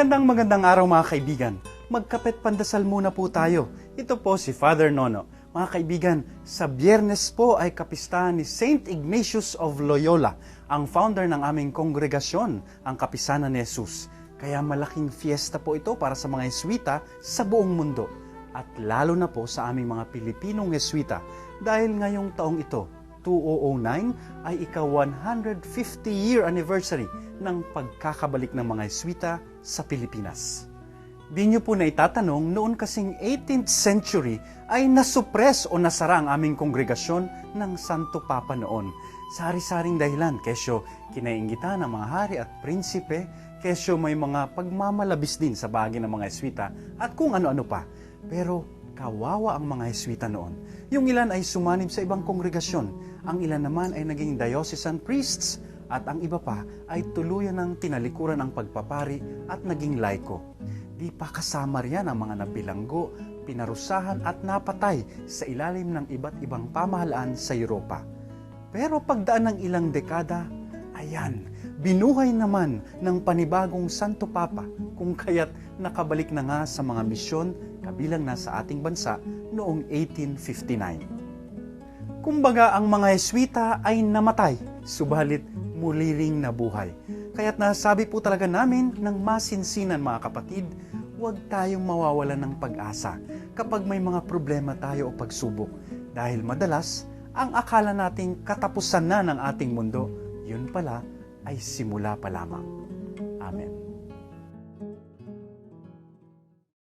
Magandang magandang araw mga kaibigan. Magkapit pandasal muna po tayo. Ito po si Father Nono. Mga kaibigan, sa biyernes po ay kapistahan ni Saint Ignatius of Loyola, ang founder ng aming kongregasyon, ang Kapisanan ni Jesus. Kaya malaking fiesta po ito para sa mga Eswita sa buong mundo. At lalo na po sa aming mga Pilipinong Eswita dahil ngayong taong ito, 2009 ay ika-150 year anniversary ng pagkakabalik ng mga Eswita sa Pilipinas. Di nyo po na itatanong, noon kasing 18th century ay nasupres o nasara ang aming kongregasyon ng Santo Papa noon. Sari-saring dahilan, kesyo kinaingitan ng mga hari at prinsipe, kesyo may mga pagmamalabis din sa bahagi ng mga Eswita at kung ano-ano pa. Pero kawawa ang mga Eswita noon. Yung ilan ay sumanib sa ibang kongregasyon, ang ilan naman ay naging diocesan priests, at ang iba pa ay tuluyan ng tinalikuran ang pagpapari at naging laiko. Di pa kasama riyan ang mga nabilanggo, pinarusahan at napatay sa ilalim ng iba't ibang pamahalaan sa Europa. Pero pagdaan ng ilang dekada, ayan, binuhay naman ng panibagong Santo Papa kung kaya't nakabalik na nga sa mga misyon kabilang na sa ating bansa noong 1859. Kumbaga ang mga Eswita ay namatay, subalit muli ring nabuhay. Kaya't nasabi po talaga namin ng masinsinan mga kapatid, huwag tayong mawawalan ng pag-asa kapag may mga problema tayo o pagsubok. Dahil madalas, ang akala nating katapusan na ng ating mundo, pala ay simula pa lamang. Amen.